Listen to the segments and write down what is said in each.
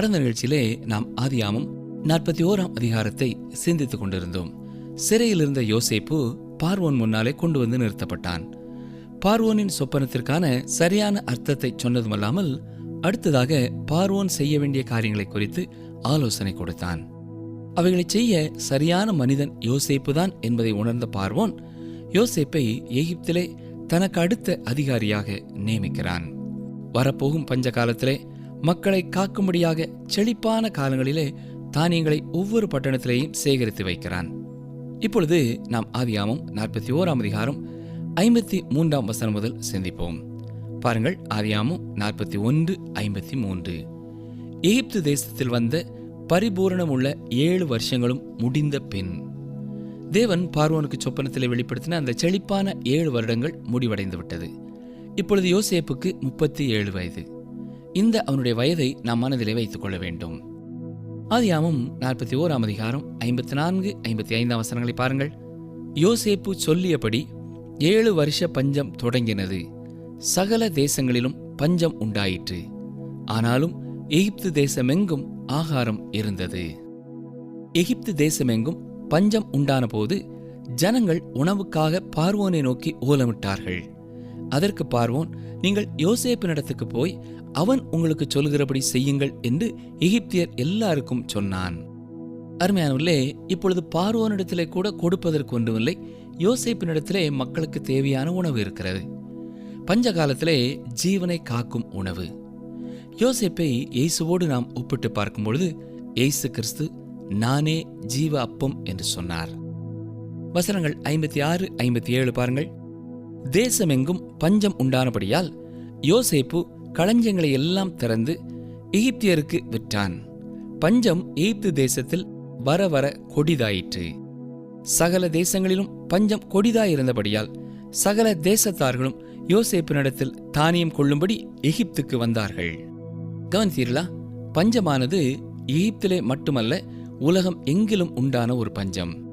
கடந்த நிகழ்ச்சியிலே நாம் ஆதியாமம் நாற்பத்தி ஓராம் அதிகாரத்தை சிந்தித்துக் கொண்டிருந்தோம். சிறையில் இருந்த யோசேப்பு பார்வோன் முன்னாலே கொண்டு வந்து நிறுத்தப்பட்டான். பார்வோனின் சொப்பனத்திற்கான சரியான அர்த்தத்தை சொன்னதுமல்லாமல் அடுத்ததாக பார்வோன் செய்ய வேண்டிய காரியங்களை குறித்து ஆலோசனை கொடுத்தான். அவைகளை செய்ய சரியான மனிதன் யோசேப்பு தான் என்பதை உணர்ந்த பார்வோன் யோசேப்பை எகிப்திலே தனக்கு அடுத்த அதிகாரியாக நியமிக்கிறான். வரப்போகும் பஞ்ச காலத்திலே மக்களை காக்கும்படியாக செழிப்பான காலங்களிலே தானியங்களை ஒவ்வொரு பட்டணத்திலேயும் சேகரித்து வைக்கிறான். இப்பொழுது நாம் ஆதியாமம் நாற்பத்தி ஓராம் அதிகாரம் ஐம்பத்தி மூன்றாம் வசனம் முதல் சிந்திப்போம். பாருங்கள் ஆதியாமம் நாற்பத்தி ஒன்று ஐம்பத்தி மூன்று. எகிப்து தேசத்தில் வந்த பரிபூரணமுள்ள ஏழு வருஷங்களும் முடிந்த பின் தேவன் பார்வோனுக்கு சொப்பனத்திலே வெளிப்படுத்தின அந்த செழிப்பான ஏழு வருடங்கள் முடிவடைந்து விட்டது இப்பொழுது யோசேப்புக்கு முப்பத்தி ஏழு வயது. இந்த அவனுடைய வயதை நாம் மனதிலே வைத்துக் கொள்ள வேண்டும். ஆதியாமும் நாற்பத்தி ஓராம் அதிகாரம் ஐம்பத்தி நான்கு ஐம்பத்தி ஐந்தாம் வசனங்களை பாருங்கள். யோசேப்பு சொல்லியபடி ஏழு வருஷ பஞ்சம் தொடங்கினது. சகல தேசங்களிலும் பஞ்சம் உண்டாயிற்று. ஆனாலும் எகிப்து தேசமெங்கும் ஆகாரம் இருந்தது. எகிப்து தேசமெங்கும் பஞ்சம் உண்டான போது ஜனங்கள் உணவுக்காக பார்வோனை நோக்கி ஓலமிட்டார்கள். அதற்கு பார்வோன் நீங்கள் யோசேப்பினிடத்துக்கு போய் அவன் உங்களுக்கு சொல்கிறபடி செய்யுங்கள் என்று எகிப்தியர் எல்லாருக்கும் சொன்னான். அருமையானவர்களே இப்பொழுது பார்வோனிடத்திலே கூட கொடுப்பதற்கு ஒன்றுமில்லை. யோசேப்பினிடத்திலே மக்களுக்கு தேவையான உணவு இருக்கிறது. பஞ்ச காலத்திலே ஜீவனை காக்கும் உணவு. யோசேப்பை இயேசுவோடு நாம் ஒப்பிட்டு பார்க்கும் பொழுது இயேசு கிறிஸ்து நானே ஜீவ அப்பம் என்று சொன்னார். வசனங்கள் ஐம்பத்தி ஆறு ஐம்பத்தி ஏழு பாருங்கள். தேசமெங்கும் பஞ்சம் உண்டானபடியால் யோசேப்பு களஞ்சங்களை எல்லாம் திறந்து எகிப்தியருக்கு விற்றான். பஞ்சம் எகிப்து தேசத்தில் வர வர கொடிதாயிற்று. சகல தேசங்களிலும் பஞ்சம் கொடிதாயிருந்தபடியால் சகல தேசத்தார்களும் யோசேப்பினிடத்தில் தானியம் கொள்ளும்படி எகிப்துக்கு வந்தார்கள். கவனித்தீர்களா? பஞ்சமானது எகிப்திலே மட்டுமல்ல உலகம் எங்கிலும் உண்டான ஒரு பஞ்சம்.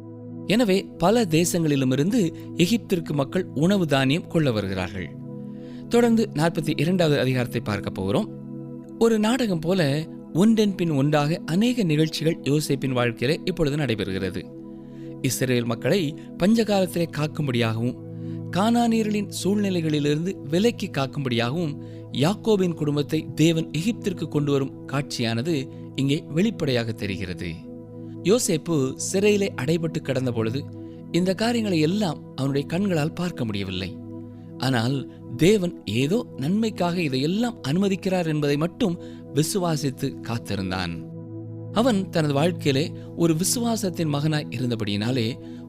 எனவே பல தேசங்களிலுமிருந்து எகிப்திற்கு மக்கள் உணவு தானியம் கொள்ள வருகிறார்கள். தொடர்ந்து நாற்பத்தி இரண்டாவது அதிகாரத்தை பார்க்க போகிறோம். ஒரு நாடகம் போல ஒன்றன் பின் ஒன்றாக அநேக நிகழ்ச்சிகள் யோசேப்பின் வாழ்க்கையிலே இப்பொழுது நடைபெறுகிறது. இஸ்ரேல் மக்களை பஞ்சகாலத்திலே காக்கும்படியாகவும் கானானியர்களின் சூழ்நிலைகளிலிருந்து விலக்கி காக்கும்படியாகவும் யாக்கோபின் குடும்பத்தை தேவன் எகிப்திற்கு கொண்டு வரும் காட்சியானது இங்கே வெளிப்படையாக தெரிகிறது. யோசேப்பு சிறையிலே அடைபட்டு கிடந்த பொழுது இந்த காரியங்களை எல்லாம் அவனுடைய கண்களால் பார்க்க முடியவில்லை. ஆனால் தேவன் ஏதோ நன்மைக்காக இதையெல்லாம் அனுமதிக்கிறார் என்பதை மட்டும் விசுவாசித்து காத்திருந்தான். அவன் தனது வாழ்க்கையிலே ஒரு விசுவாசத்தின் மகனாய் இருந்தபடியினாலே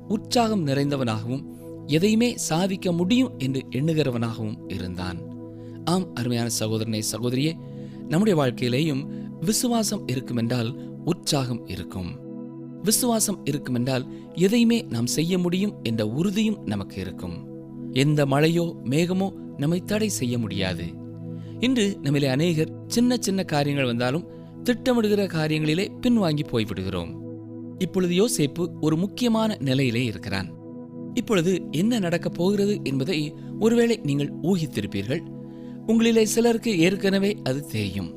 உற்சாகம் நிறைந்தவனாகவும் எதையுமே சாதிக்க முடியும் என்று எண்ணுகிறவனாகவும் இருந்தான். ஆம் அருமையான சகோதரனே சகோதரியே நம்முடைய வாழ்க்கையிலேயும் விசுவாசம் இருக்குமென்றால் உற்சாகம் இருக்கும். விசுவாசம் இருக்குமென்றால் எதையுமே நாம் செய்ய முடியும் என்ற உறுதியும் நமக்கு இருக்கும். எந்த மழையோ மேகமோ நம்மை தடை செய்ய முடியாது. இன்று நம்மிலே அநேகர் சின்ன சின்ன காரியங்கள் வந்தாலும் திட்டமிடுகிற காரியங்களிலே பின்வாங்கி போய்விடுகிறோம். இப்பொழுது யோசேப்பு ஒரு முக்கியமான நிலையிலே இருக்கிறான். இப்பொழுது என்ன நடக்கப் போகிறது என்பதை ஒருவேளை நீங்கள் ஊகித்திருப்பீர்கள். உங்களிலே சிலருக்கு ஏற்கனவே அது தெரியும்.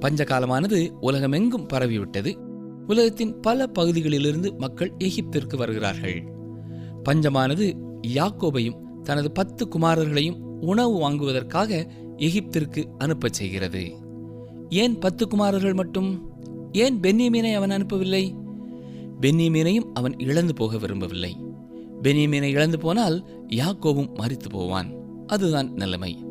பஞ்சகாலமானது உலகமெங்கும் பரவிவிட்டது. உலகத்தின் பல பகுதிகளிலிருந்து மக்கள் எகிப்திற்கு வருகிறார்கள். பஞ்சமானது யாக்கோபையும் தனது பத்து குமாரர்களையும் உணவு வாங்குவதற்காக எகிப்திற்கு அனுப்பச் செய்கிறது. ஏன் பத்து குமாரர்கள் மட்டும்? ஏன் பென்னியமீனை அவன் அனுப்பவில்லை? பென்னியமீனையும் அவன் இழந்து போக விரும்பவில்லை. பென்னியமீனை இழந்து போனால் யாக்கோவும் மறித்து போவான். அதுதான் நிலைமை.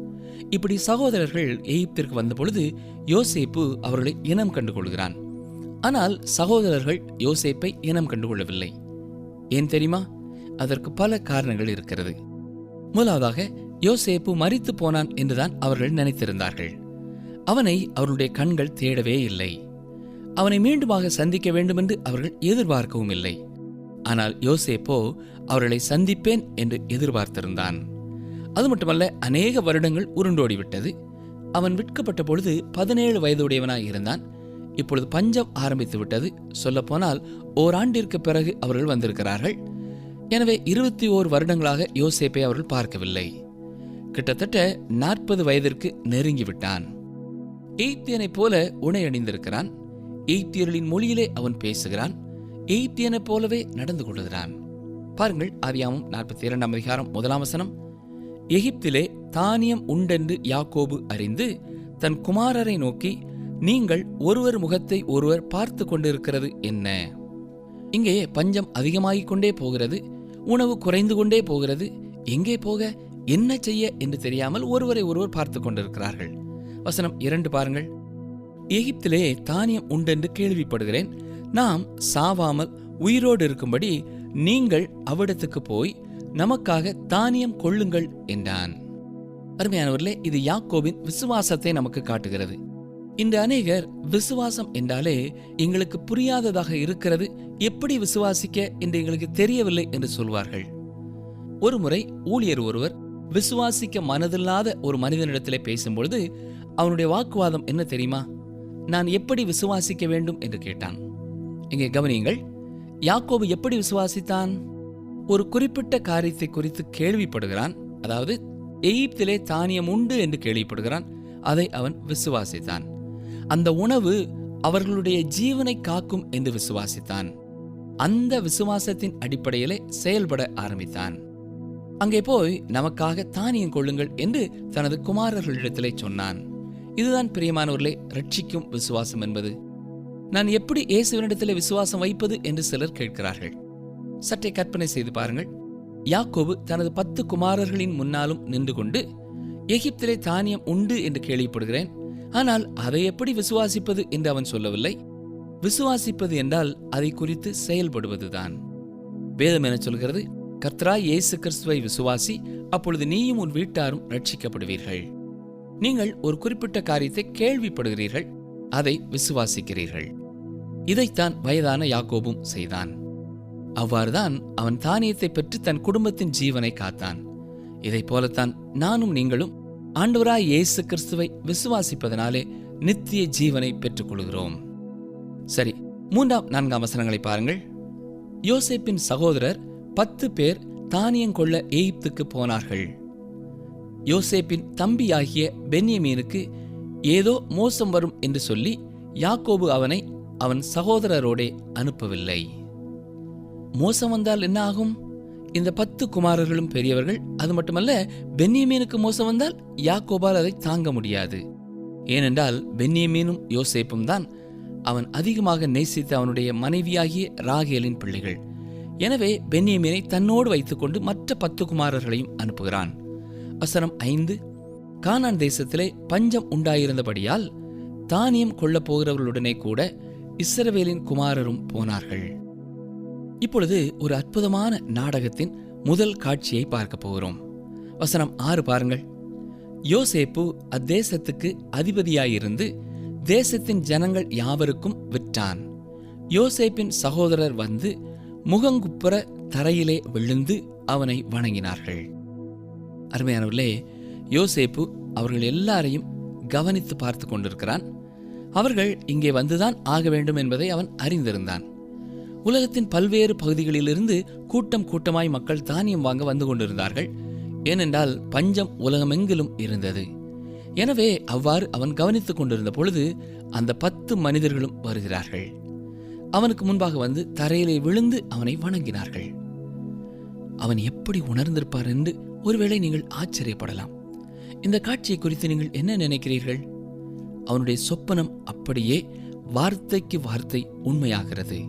இப்படி சகோதரர்கள் எகிப்திற்கு வந்தபொழுது யோசேப்பு அவர்களை இனம் கண்டு கொள்கிறான் ஆனால் சகோதரர்கள் யோசேப்பை இனம் கண்டுகொள்ளவில்லை. ஏன் தெரியுமா? அதற்கு பல காரணங்கள் இருக்கிறது. முதலாவதாக யோசேப்பு மறித்து போனான் என்றுதான் அவர்கள் நினைத்திருந்தார்கள். அவனை அவருடைய கண்கள் தேடவே இல்லை. அவனை மீண்டுமாக சந்திக்க வேண்டுமென்று அவர்கள் எதிர்பார்க்கவும் இல்லை. ஆனால் யோசேப்போ அவர்களை சந்திப்பேன் என்று எதிர்பார்த்திருந்தான். அது மட்டுமல்ல அநேக வருடங்கள் உருண்டோடிவிட்டது. அவன் விற்கப்பட்ட பொழுது பதினேழு வயதுடையவனாய் இருந்தான். இப்பொழுது பஞ்சம் ஆரம்பித்து விட்டது. சொல்லப்போனால் ஓராண்டிற்கு பிறகு அவர்கள் வந்திருக்கிறார்கள். எனவே இருபத்தி ஓர் வருடங்களாக யோசேப்பை அவர்கள் பார்க்கவில்லை. கிட்டத்தட்ட நாற்பது வயதிற்கு நெருங்கிவிட்டான் எய்த்தியனைப் போல உணை அணிந்திருக்கிறான். எய்த்தியர்களின் மொழியிலே அவன் பேசுகிறான். எய்த்தியனைப் போலவே நடந்து கொள்கிறான். பாருங்கள் ஆதியாமம் நாற்பத்தி இரண்டாம் அதிகாரம் முதலாம் வசனம். எகிப்திலே தானியம் உண்டென்று யாக்கோபு அறிந்து தன் குமாரரை நோக்கி நீங்கள் ஒருவர் முகத்தை ஒருவர் பார்த்து கொண்டிருக்கிறது என்ன? இங்கே பஞ்சம் அதிகமாகிக் கொண்டே போகிறது உணவு குறைந்து கொண்டே போகிறது. எங்கே போக என்ன செய்ய என்று தெரியாமல் ஒருவரை ஒருவர் பார்த்து கொண்டிருக்கிறார்கள். வசனம் இரண்டு பாருங்கள். எகிப்திலே தானியம் உண்டென்று கேள்விப்படுகிறேன். நாம் சாவாமல் உயிரோடு இருக்கும்படி நீங்கள் அவ்விடத்துக்கு போய் நமக்காக தானியம் கொள்ளுங்கள் என்றான். அருமையானவர்களே இது யாக்கோபின் விசுவாசத்தை நமக்கு காட்டுகிறது. இந்த அநேகர் விசுவாசம் என்றாலே எங்களுக்கு புரியாததாக இருக்கிறது. எப்படி விசுவாசிக்க என்று எங்களுக்கு தெரியவில்லை என்று சொல்வார்கள். ஒருமுறை ஊழியர் ஒருவர் விசுவாசிக்க மனதில்லாத ஒரு மனிதனிடத்திலே பேசும்பொழுது அவனுடைய வாக்குவாதம் என்ன தெரியுமா? நான் எப்படி விசுவாசிக்க வேண்டும் என்று கேட்டான். இங்கே கவனியுங்கள் யாக்கோபு எப்படி விசுவாசித்தான்? ஒரு குறிப்பிட்ட காரியத்தை குறித்து கேள்விப்படுகிறான். அதாவது எகிப்திலே தானியம் உண்டு என்று கேள்விப்படுகிறான். அதை அவன் விசுவாசித்தான். அந்த உணவு அவர்களுடைய ஜீவனை காக்கும் என்று விசுவாசித்தான். அந்த விசுவாசத்தின் அடிப்படையிலே செயல்பட ஆரம்பித்தான். அங்கே போய் நமக்காக தானியம் கொள்ளுங்கள் என்று தனது குமாரர்களிடத்திலே சொன்னான். இதுதான் பிரியமானவர்களே ரட்சிக்கும் விசுவாசம் என்பது. நான் எப்படி இயேசுவனிடத்திலே விசுவாசம் வைப்பது என்று சிலர் கேட்கிறார்கள். சற்றே கற்பனை செய்து பாருங்கள். யாக்கோபு தனது பத்து குமாரர்களின் முன்னாலும் நின்று கொண்டு எகிப்திலே தானியம் உண்டு என்று கேள்விப்படுகிறேன். ஆனால் அதை எப்படி விசுவாசிப்பது என்று அவன் சொல்லவில்லை. விசுவாசிப்பது என்றால் அதை குறித்து செயல்படுவதுதான். வேதம் என சொல்கிறது? கத்ரா இயேசு கிறிஸ்துவை விசுவாசி அப்பொழுது நீயும் உன் வீட்டாரும் ரட்சிக்கப்படுவீர்கள் நீங்கள் ஒரு குறிப்பிட்ட காரியத்தை கேள்விப்படுகிறீர்கள் அதை விசுவாசிக்கிறீர்கள். இதைத்தான் வயதான யாக்கோபும் செய்தான். அவ்வாறுதான் அவன் தானியத்தை பெற்று தன் குடும்பத்தின் ஜீவனை காத்தான். இதைப் போலத்தான் நானும் நீங்களும் ஆண்டவராய் இயேசு கிறிஸ்துவை விசுவாசிப்பதனாலே நித்திய ஜீவனை பெற்றுக்கொள்கிறோம். சரி மூன்றாம் நான்காம் வசனங்களை பாருங்கள். யோசேப்பின் சகோதரர் பத்து பேர் தானியங்கொள்ள எகிப்துக்கு போனார்கள். யோசேப்பின் தம்பியாகிய பென்யமீனுக்கு ஏதோ மோசம் வரும் என்று சொல்லி யாக்கோபு அவனை அவன் சகோதரரோடே அனுப்பவில்லை. மோசம் வந்தால் என்ன ஆகும்? இந்த பத்து குமாரர்களும் பெரியவர்கள் அது மட்டுமல்ல பென்னியமீனுக்கு மோசம் வந்தால் யாக்கோபால் அதை தாங்க முடியாது. ஏனென்றால் பென்னியமீனும் யோசேப்பும் தான் அவன் அதிகமாக நேசித்த அவனுடைய மனைவியாகிய ராகேலின் பிள்ளைகள். எனவே பென்னியமீனை தன்னோடு வைத்துக்கொண்டு மற்ற பத்து குமாரர்களையும் அனுப்புகிறான். வசனம் ஐந்து கானான் தேசத்திலே பஞ்சம் உண்டாயிருந்தபடியால் தானியம் கொள்ளப் போகிறவர்களுடனே கூட இஸ்ரவேலின் குமாரரும் போனார்கள். இப்பொழுது ஒரு அற்புதமான நாடகத்தின் முதல் காட்சியை பார்க்க போகிறோம். வசனம் ஆறு பாருங்கள். யோசேப்பு அத்தேசத்துக்கு அதிபதியாயிருந்து தேசத்தின் ஜனங்கள் யாவருக்கும் விற்றான் யோசேப்பின் சகோதரர் வந்து முகங்குப்புற தரையிலே விழுந்து அவனை வணங்கினார்கள். அருமையானவர்களே யோசேப்பு அவர்கள் எல்லாரையும் கவனித்து பார்த்து கொண்டிருக்கிறான். அவர்கள் இங்கே வந்துதான் ஆக வேண்டும் என்பதை அவன் அறிந்திருந்தான். உலகத்தின் பல்வேறு பகுதிகளிலிருந்து கூட்டம் கூட்டமாய் மக்கள் தானியம் வாங்க வந்து கொண்டிருந்தார்கள். ஏனென்றால் பஞ்சம் உலகமெங்கிலும் இருந்தது. எனவே அவ்வாறு அவன் கவனித்துக் கொண்டிருந்த பொழுது அந்த பத்து மனிதர்களும் வருகிறார்கள். அவனுக்கு முன்பாக வந்து தரையிலே விழுந்து அவனை வணங்கினார்கள். அவன் எப்படி உணர்ந்திருப்பார் என்று ஒருவேளை நீங்கள் ஆச்சரியப்படலாம். இந்த காட்சியை குறித்து நீங்கள் என்ன நினைக்கிறீர்கள்? அவனுடைய சொப்பனம் அப்படியே வார்த்தைக்கு வார்த்தை உண்மையாகிறது.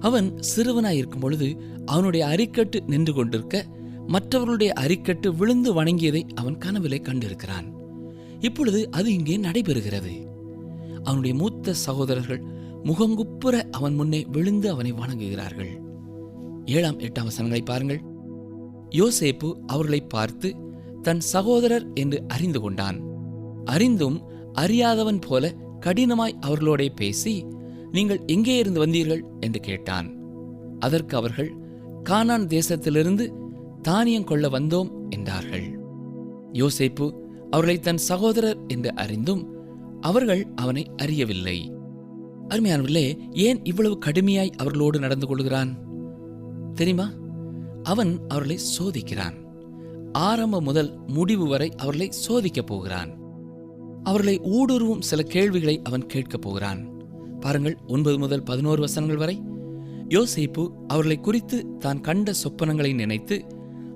அவன் சிறுவனாய் இருக்கும் பொழுது அவனுடைய அரிக்கட்டு நின்று கொண்டிருக்க மற்றவர்களுடைய அரிக்கட்டு விழுந்து வணங்கியதை அவன் கனவிலே கண்டிருக்கிறான். இப்பொழுது அது இங்கே நடைபெறுகிறது. அவனுடைய மூத்த சகோதரர்கள் முகங்குப்புற அவன் முன்னே விழுந்து அவனை வணங்குகிறார்கள். ஏழாம் எட்டாம் வசனங்களை பாருங்கள். யோசேப்பு அவர்களை பார்த்து தன் சகோதரர் என்று அறிந்து கொண்டான். அறிந்தும் அறியாதவன் போல கடினமாய் அவர்களோடே பேசி நீங்கள் எங்கே இருந்து வந்தீர்கள்? என்று கேட்டான். அதற்கு அவர்கள் கானான் தேசத்திலிருந்து தானியம் கொள்ள வந்தோம் என்றார்கள். யோசேப்பு அவர்களை தன் சகோதரர் என்று அறிந்தும் அவர்கள் அவனை அறியவில்லை. அருமையானவர்களே ஏன் இவ்வளவு கடுமையாய் அவர்களோடு நடந்து கொள்கிறான்? தெரியுமா? அவன் அவர்களை சோதிக்கிறான். ஆரம்பம் முதல் முடிவு வரை அவர்களை சோதிக்கப் போகிறான். அவர்களை ஊடுருவும் சில கேள்விகளை அவன் கேட்கப் போகிறான். பாருங்கள் ஒன்பது முதல் பதினோரு வசனங்கள் வரை. யோசேப்பு அவர்களை குறித்து தான் கண்ட சொப்பனங்களை நினைத்து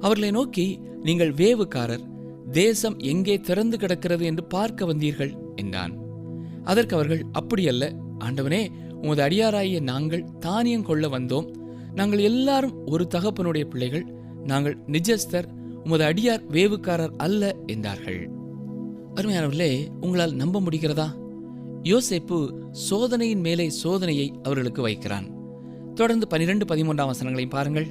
அவர்களை நோக்கி நீங்கள் வேவுக்காரர் தேசம் எங்கே திறந்து கிடக்கிறது என்று பார்க்க வந்தீர்கள்? என்றான். அதற்கு அவர்கள் அப்படியல்ல ஆண்டவனே உமது அடியாராகிய நாங்கள் தானியம் கொள்ள வந்தோம். நாங்கள் எல்லாரும் ஒரு தகப்பனுடைய பிள்ளைகள். நாங்கள் நிஜஸ்தர் உமது அடியார் வேவுக்காரர் அல்ல என்றார்கள். அருமையானவர்களே உங்களால் நம்ப முடிகிறதா? யோசேப்பு சோதனையின் மேலே சோதனையை அவர்களுக்கு வைக்கிறான். தொடர்ந்து பனிரெண்டு பதிமூன்றாம் வசனங்களையும் பாருங்கள்.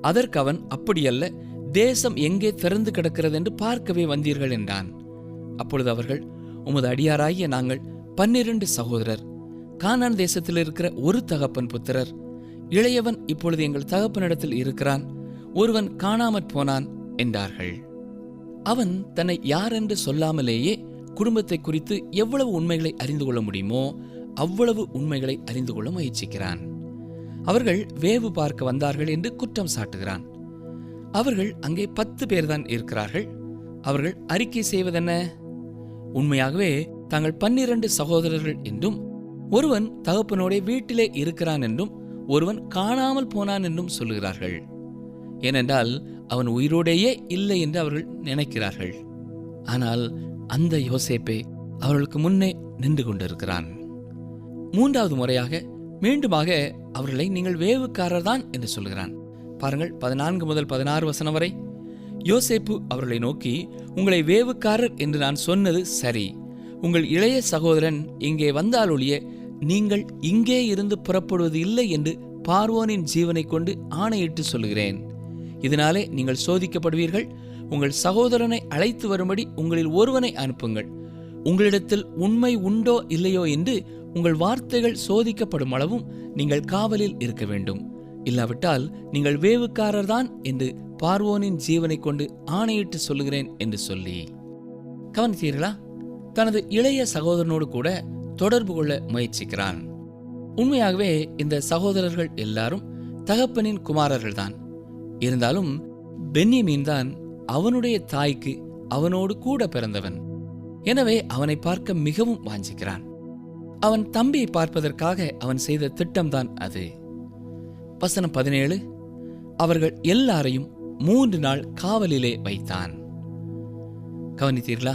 அதற்கு அவன் அப்படியல்ல தேசம் எங்கே திறந்து கிடக்கிறது என்று பார்க்கவே வந்தீர்கள் என்றான். அப்பொழுது அவர்கள் உமது அடியாராகிய நாங்கள் பன்னிரண்டு சகோதரர். கானான் தேசத்தில் இருக்கிற ஒரு தகப்பன் புத்திரர். இளையவன் இப்பொழுது எங்கள் தகப்பனிடத்தில் இருக்கிறான். ஒருவன் காணாமற் போனான் என்றார்கள். அவன் தன்னை யாரென்று சொல்லாமலேயே குடும்பத்தை குறித்து எவ்வளவு உண்மைகளை அறிந்து கொள்ள முடியுமோ அவ்வளவு உண்மைகளை அறிந்து கொள்ள முயற்சிக்கிறான். அவர்கள் வேவு பார்க்க வந்தார்கள் என்று குற்றம் சாட்டுகிறான். அவர்கள் அங்கே பத்து பேர்தான் இருக்கிறார்கள். அவர்கள் அறிக்கை செய்வதென்ன? உண்மையாகவே தாங்கள் பன்னிரண்டு சகோதரர்கள் என்றும் ஒருவன் தகப்பனோட வீட்டிலே இருக்கிறான் என்றும் ஒருவன் காணாமல் போனான் என்றும் சொல்லுகிறார்கள். ஏனென்றால் அவன் உயிரோடேயே இல்லை என்று அவர்கள் நினைக்கிறார்கள். ஆனால் அந்த யோசேப்பே அவர்களுக்கு முன்னே நின்று கொண்டிருக்கிறான். மூன்றாவது முறையாக மீண்டுமாக அவர்களை நீங்கள் வேவுக்காரர் தான் என்று சொல்கிறான் பாருங்கள் பதினான்கு முதல் பதினாறு வசனம் வரை யோசேப்பு அவர்களை நோக்கி உங்களை வேவுக்காரர் என்று நான் சொன்னது சரி. உங்கள் இளைய சகோதரன் இங்கே வந்தால் ஒழிய நீங்கள் இங்கே இருந்து புறப்படுவது இல்லை என்று பார்வோனின் ஜீவனை கொண்டு ஆணையிட்டு சொல்கிறேன் இதனாலே நீங்கள் சோதிக்கப்படுவீர்கள் உங்கள் சகோதரனை அழைத்து வரும்படி உங்களில் ஒருவனை அனுப்புங்கள். உங்களிடத்தில் உண்மை உண்டோ இல்லையோ என்று உங்கள் வார்த்தைகள் சோதிக்கப்படும் அளவும் நீங்கள் காவலில் இருக்க வேண்டும். இல்லாவிட்டால் நீங்கள் வேவுக்காரர்தான் என்று பார்வோனின் ஜீவனை கொண்டு ஆணையிட்டு சொல்லுகிறேன் என்று சொல்லி. கவனித்தீர்களா? தனது இளைய சகோதரனோடு கூட தொடர்பு கொள்ள முயற்சிக்கிறான். உண்மையாகவே இந்த சகோதரர்கள் எல்லாரும் தகப்பனின் குமாரர்கள்தான். இருந்தாலும் பென்யமீன் தான் அவனுடைய தாய்க்கு அவனோடு கூட பிறந்தவன். எனவே அவனை பார்க்க மிகவும் வாஞ்சிக்கிறான். அவன் தம்பியை பார்ப்பதற்காக அவன் செய்த திட்டம்தான் அது. வசனம் பதினேழு அவர்கள் எல்லாரையும் மூன்று நாள் காவலிலே வைத்தான். கவனித்தீர்களா?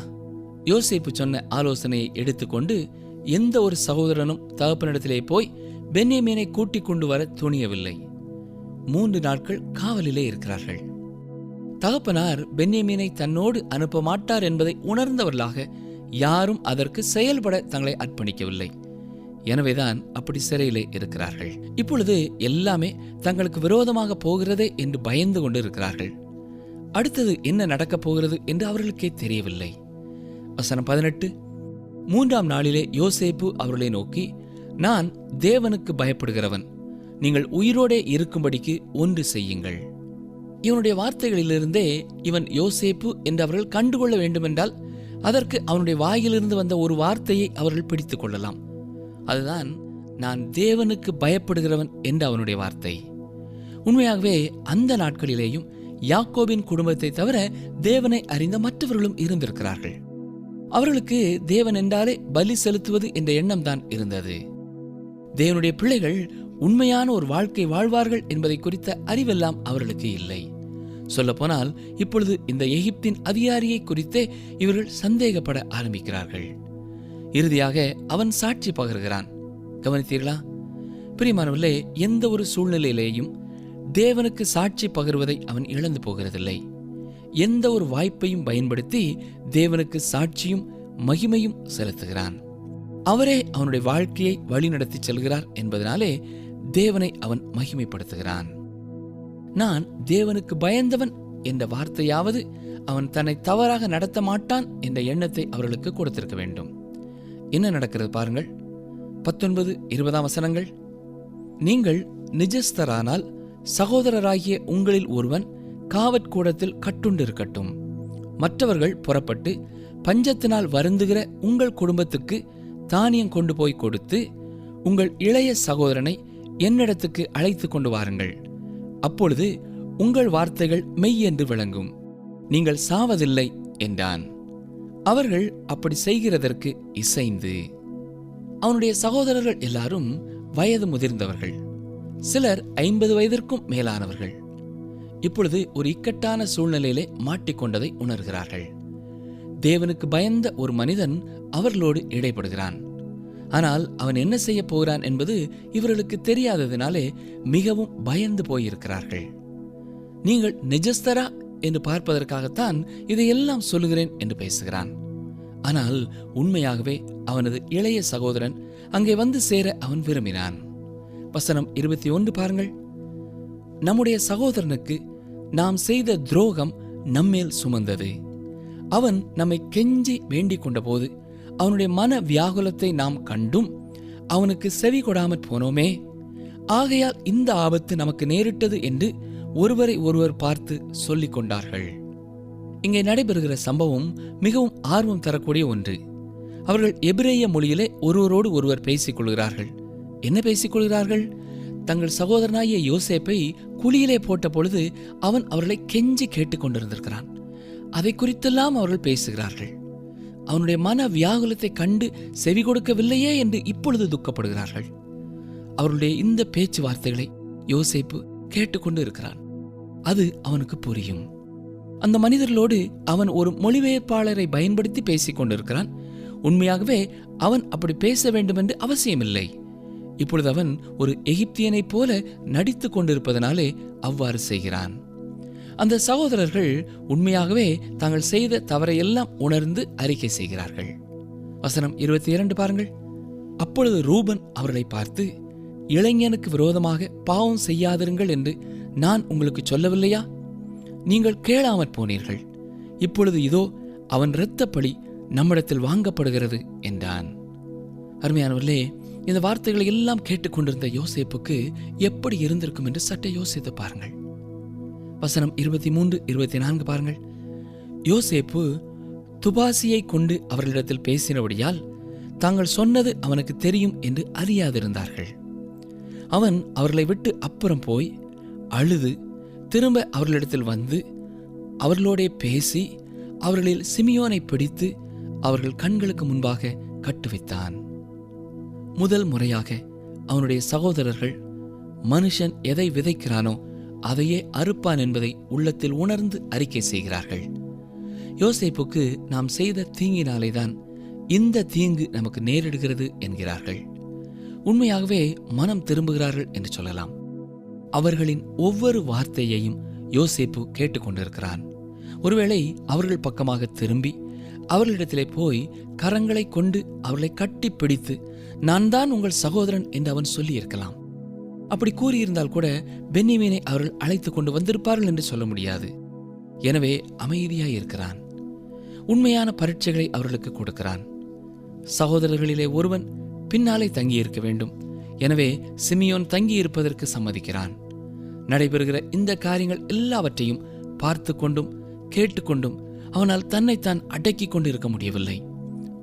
யோசிப்பு சொன்ன ஆலோசனையை எடுத்துக்கொண்டு எந்த ஒரு சகோதரனும் தகப்பனிடத்திலே போய் பென்யமீனை கூட்டிக் கொண்டு வர துணியவில்லை. மூன்று நாட்கள் காவலிலே இருக்கிறார்கள். தகப்பனார் பென்யமீனை தன்னோடு அனுப்ப மாட்டார் என்பதை உணர்ந்தவர்களாக யாரும் அதற்கு செயல்பட தங்களை அர்ப்பணிக்கவில்லை. எனவேதான் அப்படி சிறையிலே இருக்கிறார்கள். இப்பொழுது எல்லாமே தங்களுக்கு விரோதமாக போகிறதே என்று பயந்து கொண்டு இருக்கிறார்கள் அடுத்தது என்ன நடக்கப் போகிறது என்று அவர்களுக்கே தெரியவில்லை. வசனம் பதினெட்டு மூன்றாம் நாளிலே யோசேப்பு அவர்களை நோக்கி நான் தேவனுக்கு பயப்படுகிறவன். நீங்கள் உயிரோடே இருக்கும்படிக்கு ஒன்று செய்யுங்கள். இவனுடைய வார்த்தைகளிலிருந்தே இவன் யோசேப்பு என்று அவர்கள் கண்டுகொள்ள வேண்டுமென்றால் அதற்கு அவனுடைய வாயிலிருந்து வந்த ஒரு வார்த்தையை அவர்கள் பிடித்துக் கொள்ளலாம். அதுதான் நான் தேவனுக்கு பயப்படுகிறவன் என்ற அவனுடைய வார்த்தை. உண்மையாகவே அந்த நாட்களிலேயும் யாக்கோபின் குடும்பத்தை தவிர தேவனை அறிந்த மற்றவர்களும் இருந்திருக்கிறார்கள். அவர்களுக்கு தேவன் என்றாலே பலி செலுத்துவது என்ற எண்ணம் தான் இருந்தது. தேவனுடைய பிள்ளைகள் உண்மையான ஒரு வாழ்க்கை வாழ்வார்கள் என்பதை குறித்த அறிவெல்லாம் அவர்களுக்கு இல்லை. சொல்லப்போனால் இப்பொழுது இந்த எகிப்தின் அதிகாரியை குறித்தே இவர்கள் சந்தேகப்பட ஆரம்பிக்கிறார்கள். இறுதியாக அவன் சாட்சி பகர்கிறான். கவனித்தீர்களா? பிரியமானவர்களே எந்த ஒரு சூழ்நிலையிலேயும் தேவனுக்கு சாட்சி பகர்வதை அவன் இழந்து போகிறதில்லை. எந்த ஒரு வாய்ப்பையும் பயன்படுத்தி தேவனுக்கு சாட்சியும் மகிமையும் செலுத்துகிறான். அவரே அவனுடைய வாழ்க்கையை வழிநடத்தி செல்கிறார் என்பதனாலே தேவனை அவன் மகிமைப்படுத்துகிறான். நான் தேவனுக்கு பயந்தவன் என்ற வார்த்தையாவது அவன் தன்னை தவறாக நடத்த மாட்டான் என்ற எண்ணத்தை அவர்களுக்கு கொடுத்திருக்க வேண்டும். என்ன நடக்கிறது பாருங்கள். பத்தொன்பது இருபதாம் வசனங்கள். நீங்கள் நிஜஸ்தரானால் சகோதரராகிய உங்களில் ஒருவன் காவற்கூடத்தில் கட்டுண்டிருக்கட்டும். மற்றவர்கள் புறப்பட்டு பஞ்சத்தினால் வருந்துகிற உங்கள் குடும்பத்துக்கு தானியம் கொண்டு போய் கொடுத்து உங்கள் இளைய சகோதரனை என்னிடத்துக்கு அழைத்து கொண்டு வாருங்கள். அப்பொழுது உங்கள் வார்த்தைகள் மெய் என்று விளங்கும். நீங்கள் சாவதில்லை என்றான். அவர்கள் அப்படி செய்கிறதற்கு இசைந்து. அவனுடைய சகோதரர்கள் எல்லாரும் வயது முதிர்ந்தவர்கள். சிலர் ஐம்பது வயதிற்கும் மேலானவர்கள். இப்பொழுது ஒரு இக்கட்டான சூழ்நிலையிலே மாட்டிக்கொண்டதை உணர்கிறார்கள். தேவனுக்கு பயந்த ஒரு மனிதன் அவர்களோடு இடைப்படுகிறான். ஆனால் அவன் என்ன செய்ய போகிறான் என்பது இவர்களுக்கு தெரியாததினாலே மிகவும் பயந்து போயிருக்கிறார்கள். நீங்கள் நிஜஸ்தரா என்று பார்ப்பதற்காகத்தான் இதையெல்லாம் சொல்லுகிறேன் என்று பேசுகிறான். ஆனால் உண்மையாகவே அவனது இளைய சகோதரன் அங்கே வந்து சேர அவன் விரும்பினான். வசனம் இருபத்தி ஒன்று பாருங்கள். நம்முடைய சகோதரனுக்கு நாம் செய்த துரோகம் நம்மேல் சுமந்தது. அவன் நம்மை கெஞ்சி வேண்டிக் கொண்டபோது அவனுடைய மன வியாகுலத்தை நாம் கண்டும் அவனுக்கு செவி கொடாமற் போனோமே. ஆகையால் இந்த ஆபத்து நமக்கு நேரிட்டது என்று ஒருவரை ஒருவர் பார்த்து சொல்லிக் கொண்டார்கள். இங்கே நடைபெறுகிற சம்பவம் மிகவும் ஆர்வம் தரக்கூடிய ஒன்று. அவர்கள் எபிரேய மொழியிலே ஒருவரோடு ஒருவர் பேசிக் கொள்கிறார்கள். என்ன பேசிக் கொள்கிறார்கள்? தங்கள் சகோதரனாகிய யோசேப்பை குழியிலே போட்ட பொழுது அவன் அவர்களை கெஞ்சி கேட்டுக் கொண்டிருந்திருக்கிறான். அதை குறித்தெல்லாம் அவர்கள் பேசுகிறார்கள். அவனுடைய மன வியாகுலத்தை கண்டு செவி கொடுக்கவில்லையே என்று இப்பொழுது துக்கப்படுகிறார்கள். அவருடைய இந்த பேச்சுவார்த்தைகளை யோசிப்பு கேட்டுக்கொண்டு இருக்கிறான். அது அவனுக்கு புரியும். அந்த மனிதர்களோடு அவன் ஒரு மொழிபெயர்ப்பாளரை பயன்படுத்தி பேசிக் கொண்டிருக்கிறான். உண்மையாகவே அவன் அப்படி பேச வேண்டும் என்று அவசியமில்லை. இப்பொழுது அவன் ஒரு எகிப்தியனைப் போல நடித்துக் கொண்டிருப்பதனாலே அவ்வாறு செய்கிறான். அந்த சகோதரர்கள் உண்மையாகவே தாங்கள் செய்த தவறையெல்லாம் உணர்ந்து அறிக்கை செய்கிறார்கள். வசனம் இருபத்தி இரண்டு பாருங்கள். அப்பொழுது ரூபன் அவர்களை பார்த்து இளைஞனுக்கு விரோதமாக பாவம் செய்யாதிருங்கள் என்று நான் உங்களுக்கு சொல்லவில்லையா? நீங்கள் கேளாமற் போனீர்கள். இப்பொழுது இதோ அவன் இரத்தப்படி நம்மிடத்தில் வாங்கப்படுகிறது என்றான். அருமையானவர்களே இந்த வார்த்தைகளை எல்லாம் கேட்டுக்கொண்டிருந்த யோசேப்புக்கு எப்படி இருந்திருக்கும் என்று சட்டை யோசித்து பாருங்கள். வசனம் இருபத்தி மூன்று இருபத்தி நான்கு பாருங்கள். யோசேப்பு துபாசியை கொண்டு அவர்களிடத்தில் பேசினபடியால் தாங்கள் சொன்னது அவனுக்கு தெரியும் என்று அறியாதிருந்தார்கள். அவன் அவர்களை விட்டு அப்புறம் போய் அழுது திரும்ப அவர்களிடத்தில் வந்து அவர்களோடே பேசி அவர்களில் சிமியோனை பிடித்து அவர்கள் கண்களுக்கு முன்பாக கட்டுவித்தான். முதல் முறையாக அவனுடைய சகோதரர்கள் மனுஷன் எதை விதைக்கிறானோ அவையே அறுப்பான் என்பதை உள்ளத்தில் உணர்ந்து அறிக்கை செய்கிறார்கள். யோசேப்புக்கு நாம் செய்த தீங்கினாலேதான் இந்த தீங்கு நமக்கு நேரிடுகிறது என்கிறார்கள். உண்மையாகவே மனம் திரும்புகிறார்கள் என்று சொல்லலாம். அவர்களின் ஒவ்வொரு வார்த்தையையும் யோசேப்பு கேட்டுக்கொண்டிருக்கிறான். ஒருவேளை அவர்கள் பக்கமாக திரும்பி அவர்களிடத்திலே போய் கரங்களை கொண்டு அவர்களை கட்டி பிடித்து நான் தான் உங்கள் சகோதரன் என்று அவன் சொல்லியிருக்கலாம். அப்படி கூறியிருந்தால் கூட பென்னிமீனை அவர்கள் அழைத்து கொண்டு வந்திருப்பார்கள் என்று சொல்ல முடியாது. எனவே அமைதியாய் இருக்கிறான். உண்மையான பரீட்சைகளை அவர்களுக்கு கொடுக்கிறான். சகோதரர்களிலே ஒருவன் பின்னாலே தங்கியிருக்க வேண்டும். எனவே சிமியோன் தங்கியிருப்பதற்கு சம்மதிக்கிறான். நடைபெறுகிற இந்த காரியங்கள் எல்லாவற்றையும் பார்த்து கொண்டும் கேட்டுக்கொண்டும் அவனால் தன்னைத்தான் அடக்கிக் கொண்டிருக்க முடியவில்லை.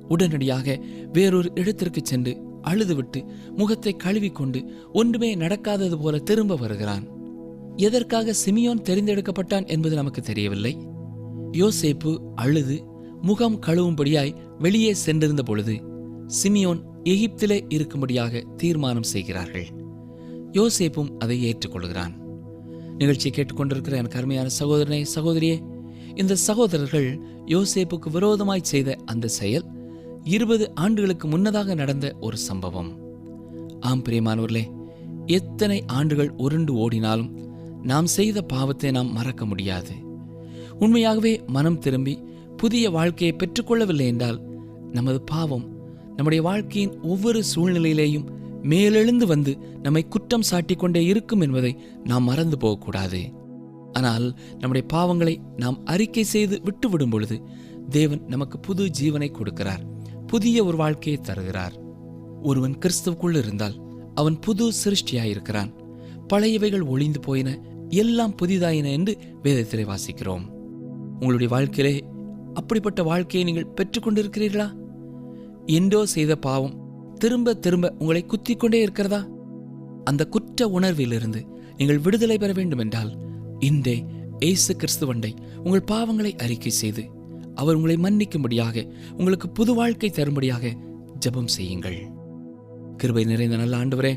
உடனடியாக வேறொரு இடத்திற்கு சென்று அழுதுவிட்டு முகத்தை கழுவிக்கொண்டு ஒன்றுமே நடக்காதது போல திரும்ப வருகிறான். எதற்காக சிமியோன் தெரிந்தெடுக்கப்பட்டான் என்பது நமக்கு தெரியவில்லை. யோசேப்பு அழுது முகம் கழுவும்படியாய் வெளியே சென்றிருந்த பொழுது சிமியோன் எகிப்திலே இருக்கும்படியாக தீர்மானம் செய்கிறார்கள். யோசேப்பும் அதை ஏற்றுக்கொள்கிறான். நிகழ்ச்சியை கேட்டுக்கொண்டிருக்கிற என் கருமையான சகோதரனே சகோதரியே இந்த சகோதரர்கள் யோசேப்புக்கு விரோதமாய் செய்த அந்த செயல் இருபது ஆண்டுகளுக்கு முன்னதாக நடந்த ஒரு சம்பவம். ஆம் பிரியமானவர்களே எத்தனை ஆண்டுகள் உருண்டு ஓடினாலும் நாம் செய்த பாவத்தை நாம் மறக்க முடியாது. உண்மையாகவே மனம் திரும்பி புதிய வாழ்க்கையை பெற்றுக்கொள்ளவில்லை என்றால் நமது பாவம் நம்முடைய வாழ்க்கையின் ஒவ்வொரு சூழ்நிலையிலேயும் மேலெழுந்து வந்து நம்மை குற்றம் சாட்டி கொண்டே இருக்கும் என்பதை நாம் மறந்து போகக்கூடாது. ஆனால் நம்முடைய பாவங்களை நாம் அறிக்கை செய்து விட்டுவிடும் பொழுது தேவன் நமக்கு புது ஜீவனை கொடுக்கிறார். புதிய ஒரு வாழ்க்கையை தருகிறார். ஒருவன் கிறிஸ்துவுக்குள் இருந்தால் அவன் புது சிருஷ்டியாயிருக்கிறான். பழையவைகள் ஒளிந்து போயின எல்லாம் புதிதாயின என்று வேதத்திலே வாசிக்கிறோம். உங்களுடைய வாழ்க்கையிலே அப்படிப்பட்ட வாழ்க்கையை நீங்கள் பெற்றுக்கொண்டிருக்கிறீர்களா? என்றோ செய்த பாவம் திரும்ப திரும்ப உங்களை குத்திக் கொண்டே இருக்கிறதா? அந்த குற்ற உணர்விலிருந்து நீங்கள் விடுதலை பெற வேண்டும் என்றால் இன்றே இயேசு கிறிஸ்துவண்டை உங்கள் பாவங்களை அறிக்கை செய்து அவர் உங்களை மன்னிக்கும்படியாக உங்களுக்கு புது வாழ்க்கை தரும்படியாக ஜெபம் செய்யுங்கள். கிருபை நிறைந்த நல்ல ஆண்டவரே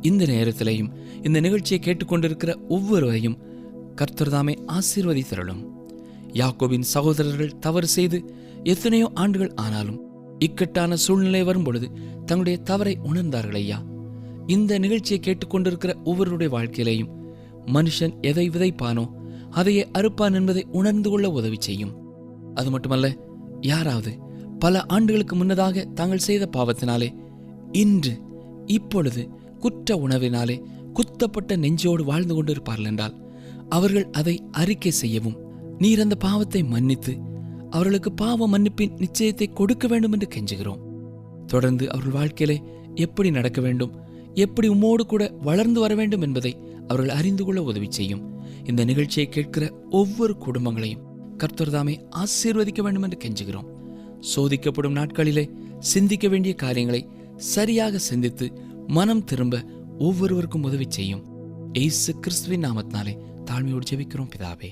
இந்த நேரத்திலையும் இந்த நிகழ்ச்சியை கேட்டுக்கொண்டிருக்கிற ஒவ்வொருவரையும் கர்த்தர் தாமே ஆசீர்வதித்தருளும். யாக்கோபின் சகோதரர்கள் தவறு செய்து எத்தனையோ ஆண்டுகள் ஆனாலும் இக்கட்டான சூழ்நிலை வரும் பொழுது தங்களுடைய தவறை உணர்ந்தார்கள் ஐயா. இந்த நிகழ்ச்சியை கேட்டுக்கொண்டிருக்கிற ஒவ்வொருடைய வாழ்க்கையிலையும் மனுஷன் எதை விதைப்பானோ அதையே அறுப்பான் என்பதை உணர்ந்து கொள்ள உதவி செய்யும். அது மட்டுமல்ல யாராவது பல ஆண்டுகளுக்கு முன்னதாக தாங்கள் செய்த பாவத்தினாலே இன்று இப்பொழுது குற்ற உணவினாலே குத்தப்பட்ட நெஞ்சோடு வாழ்ந்து கொண்டிருப்பார்கள் என்றால் அவர்கள் அதை அறிக்கை செய்யவும் நீர் அந்த பாவத்தை மன்னித்து அவர்களுக்கு பாவ மன்னிப்பின் நிச்சயத்தை கொடுக்க வேண்டும் என்று கெஞ்சுகிறோம். தொடர்ந்து அவர்கள் வாழ்க்கையிலே எப்படி நடக்க வேண்டும் எப்படி உம்மோடு கூட வளர்ந்து வர வேண்டும் என்பதை அவர்கள் அறிந்து கொள்ள உதவி செய்யும். இந்த நிகழ்ச்சியை கேட்கிற ஒவ்வொரு குடும்பங்களையும் கர்த்தர் தாமே ஆசீர்வதிக்க வேண்டும் என்று கெஞ்சுகிறோம். சோதிக்கப்படும் நாட்களிலே சிந்திக்க வேண்டிய காரியங்களை சரியாக சிந்தித்து மனம் திரும்ப ஒவ்வொருவருக்கும் உதவி செய்யும். எய்சு கிறிஸ்துவின் நாமத்தினாலே தாழ்மையோடு ஜெபிக்கிறோம் பிதாவே.